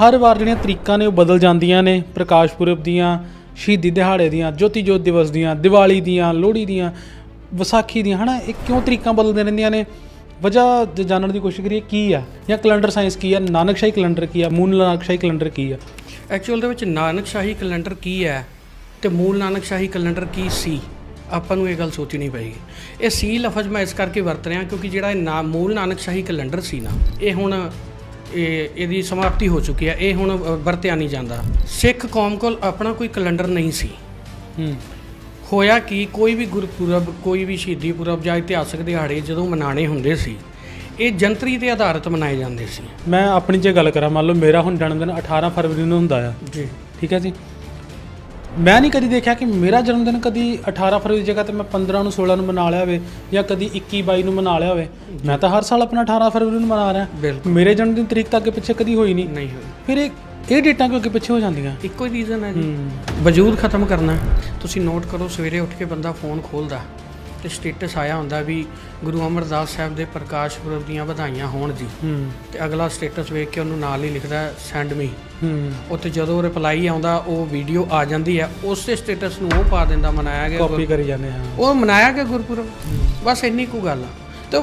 ਹਰ ਵਾਰ ਜਿਹੜੀਆਂ ਤਰੀਕਾਂ ਨੇ ਉਹ ਬਦਲ ਜਾਂਦੀਆਂ ਨੇ, ਪ੍ਰਕਾਸ਼ ਪੁਰਬ ਦੀਆਂ, ਸ਼ਹੀਦੀ ਦਿਹਾੜੇ ਦੀਆਂ, ਜੋਤੀ ਜੋਤ ਦਿਵਸ ਦੀਆਂ, ਦੀਵਾਲੀ ਦੀਆਂ, ਲੋਹੜੀ ਦੀਆਂ, ਵਿਸਾਖੀ ਦੀਆਂ, ਹਨਾ, ਇਹ ਕਿਉਂ ਤਰੀਕਾਂ ਬਦਲਦੀਆਂ ਰਹਿੰਦੀਆਂ ਨੇ? ਵਜ੍ਹਾ ਜਾਣਨ ਦੀ ਕੋਸ਼ਿਸ਼ ਕਰੀਏ, ਕੀ ਆ? ਜਾਂ ਕੈਲੰਡਰ ਸਾਇੰਸ ਕੀ ਆ? ਨਾਨਕਸ਼ਾਹੀ ਕੈਲੰਡਰ ਕੀ ਆ? ਮੂਨ ਨਾਨਕਸ਼ਾਹੀ ਕੈਲੰਡਰ ਕੀ ਆ? ਐਕਚੁਅਲ ਦੇ ਵਿੱਚ ਨਾਨਕਸ਼ਾਹੀ ਕੈਲੰਡਰ ਕੀ ਹੈ ਤੇ ਮੂਲ ਨਾਨਕਸ਼ਾਹੀ ਕੈਲੰਡਰ ਕੀ ਸੀ? ਆਪਾਂ ਨੂੰ ਇਹ ਗੱਲ ਸੋਚਣੀ ਪਏਗੀ। ਇਹ ਸੀ ਲਫ਼ਜ਼ ਮੈਂ ਇਸ ਕਰਕੇ ਵਰਤ ਰਿਹਾ ਕਿਉਂਕਿ ਜਿਹੜਾ ਇਹ ਨਾ, ਮੂਲ ਨਾਨਕਸ਼ਾਹੀ ਕੈਲੰਡਰ ਸੀ ਨਾ, ਇਹ ਹੁਣ ਇਹ ਇਹਦੀ ਸਮਾਪਤੀ ਹੋ ਚੁੱਕੀ ਹੈ ਇਹ ਹੁਣ ਵਰਤਿਆ ਨਹੀਂ ਜਾਂਦਾ। ਸਿੱਖ ਕੌਮ ਕੋਲ ਆਪਣਾ ਕੋਈ ਕੈਲੰਡਰ ਨਹੀਂ ਸੀ। ਹੂੰ। ਹੋਇਆ ਕਿ ਕੋਈ ਵੀ ਗੁਰਪੁਰਬ ਕੋਈ ਵੀ ਸ਼ਹੀਦੀ ਪੁਰਬ ਜਾਂ ਇਤਿਹਾਸਕ ਦਿਹਾੜੇ ਜਦੋਂ ਮਨਾਣੇ ਹੁੰਦੇ ਸੀ ਇਹ ਜੰਤਰੀ ਤੇ ਆਧਾਰਿਤ ਮਨਾਏ ਜਾਂਦੇ ਸੀ। ਮੈਂ ਆਪਣੀ ਜੇ ਗੱਲ ਕਰਾਂ ਮੰਨ ਲਓ ਮੇਰਾ ਹੁਣ ਜਨਮ ਦਿਨ 18 ਫਰਵਰੀ ਨੂੰ ਹੁੰਦਾ ਆ। ਜੀ। ਠੀਕ ਹੈ ਜੀ? ਮੈਂ ਨਹੀਂ ਕਦੀ ਦੇਖਿਆ ਕਿ ਮੇਰਾ ਜਨਮ ਦਿਨ ਕਦੀ 18 ਫਰਵਰੀ ਦੀ ਜਗ੍ਹਾ ਤੇ ਮੈਂ 15 ਨੂੰ 16 ਨੂੰ ਮਨਾ ਲਿਆ ਹੋਵੇ ਜਾਂ ਕਦੀ 21 22 ਨੂੰ ਮਨਾ ਲਿਆ ਹੋਵੇ। ਮੈਂ ਤਾਂ ਹਰ ਸਾਲ ਆਪਣਾ 18 ਫਰਵਰੀ ਨੂੰ ਮਨਾ ਰਿਹਾ। ਮੇਰੇ ਜਨਮ ਦਿਨ ਤਰੀਕ ਤਾਂ ਅੱਗੇ ਪਿੱਛੇ ਕਦੀ ਹੋਈ ਨਹੀਂ। ਨਹੀਂ ਹੋਈ। ਫਿਰ ਇਹ ਇਹ ਡੇਟਾਂ ਕਿਉਂ ਅੱਗੇ ਪਿੱਛੇ ਹੋ ਜਾਂਦੀਆਂ? ਇੱਕੋ ਹੀ ਰੀਜ਼ਨ ਹੈ ਜੀ। ਵਜੂਦ ਖਤਮ ਕਰਨਾ। ਤੁਸੀਂ ਨੋਟ ਕਰੋ ਸਵੇਰੇ ਉੱਠ ਕੇ ਬੰਦਾ ਫੋਨ ਖੋਲਦਾ। ਤੇ ਸਟੇਟਸ ਆਇਆ ਹੁੰਦਾ ਵੀ ਗੁਰੂ ਅਮਰਦਾਸ ਸਾਹਿਬ ਦੇ ਪ੍ਰਕਾਸ਼ ਪੁਰਬ ਦੀਆਂ ਵਧਾਈਆਂ ਹੋਣ ਜੀ। ਹੂੰ। ਤੇ ਅਗਲਾ ਸਟੇਟਸ ਵੇਖ ਕੇ ਉਹਨੂੰ ਨਾਲ ਹੀ ਲਿਖਦਾ ਸੈਂਡ ਮੀ ਹੂੰ। ਉੱਤੇ ਜਦੋਂ ਰਿਪਲਾਈ ਆਉਂਦਾ ਉਹ ਵੀਡੀਓ ਆ ਜਾਂਦੀ ਹੈ। ਉਸੇ ਸਟੇਟਸ ਨੂੰ ਉਹ ਪਾ ਦਿੰਦਾ ਮਨਾਇਆ ਗਿਆ ਕਾਪੀ ਕਰੀ ਜਾਂਦੇ ਹਾਂ। ਉਹ ਮਨਾਇਆ ਗਿਆ ਗੁਰਪੁਰਬ। ਬਸ ਇੰਨੀ ਕੁ ਗੱਲ ਆ। ਤੇ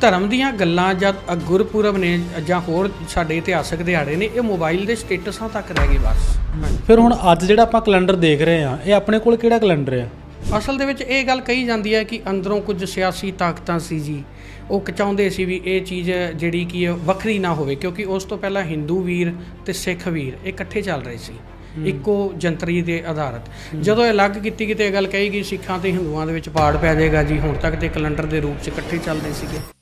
ਧਰਮ ਦੀਆਂ ਗੱਲਾਂ ਜਾਂ ਗੁਰਪੁਰਬ ਨੇ ਜਾਂ ਹੋਰ ਸਾਡੇ ਇਤਿਹਾਸਕ ਦਿਹਾੜੇ ਨੇ ਇਹ ਮੋਬਾਈਲ ਦੇ ਸਟੇਟਸਾਂ ਤੱਕ ਰਹਿ ਗਏ ਬਸ। ਫਿਰ ਹੁਣ ਅੱਜ ਜਿਹੜਾ ਆਪਾਂ ਕੈਲੰਡਰ ਦੇਖ ਰਹੇ ਆ ਇਹ ਆਪਣੇ ਕੋਲ ਕਿਹੜਾ ਕੈਲੰਡਰ ਆ? ਅਸਲ ਦੇ ਵਿੱਚ ਇਹ ਗੱਲ ਕਹੀ ਜਾਂਦੀ ਹੈ ਕਿ ਅੰਦਰੋਂ ਕੁਝ ਸਿਆਸੀ ਤਾਕਤਾਂ ਸੀ ਜੀ। ਉਹ ਚਾਹੁੰਦੇ ਸੀ ਵੀ ਇਹ ਚੀਜ਼ ਜਿਹੜੀ ਕੀ ਵੱਖਰੀ ਨਾ ਹੋਵੇ ਕਿਉਂਕਿ ਉਸ ਤੋਂ ਪਹਿਲਾਂ ਹਿੰਦੂ ਵੀਰ ਤੇ ਸਿੱਖ ਵੀਰ ਇਕੱਠੇ ਚੱਲ ਰਹੇ ਸੀ। ਇੱਕੋ ਜੰਤਰੀ ਦੇ ਆਧਾਰਿਤ। ਜਦੋਂ ਇਹ ਅਲੱਗ ਕੀਤੀ ਕਿਤੇ ਇਹ ਗੱਲ ਕਹੀ ਗਈ ਸਿੱਖਾਂ ਤੇ ਹਿੰਦੂਆਂ ਦੇ ਵਿੱਚ ਪਾੜ ਪੈ ਜਾਏਗਾ ਜੀ। ਹੁਣ ਤੱਕ ਤੇ ਕੈਲੰਡਰ ਦੇ ਰੂਪ 'ਚ ਇਕੱਠੇ ਚੱਲਦੇ ਸੀਗੇ।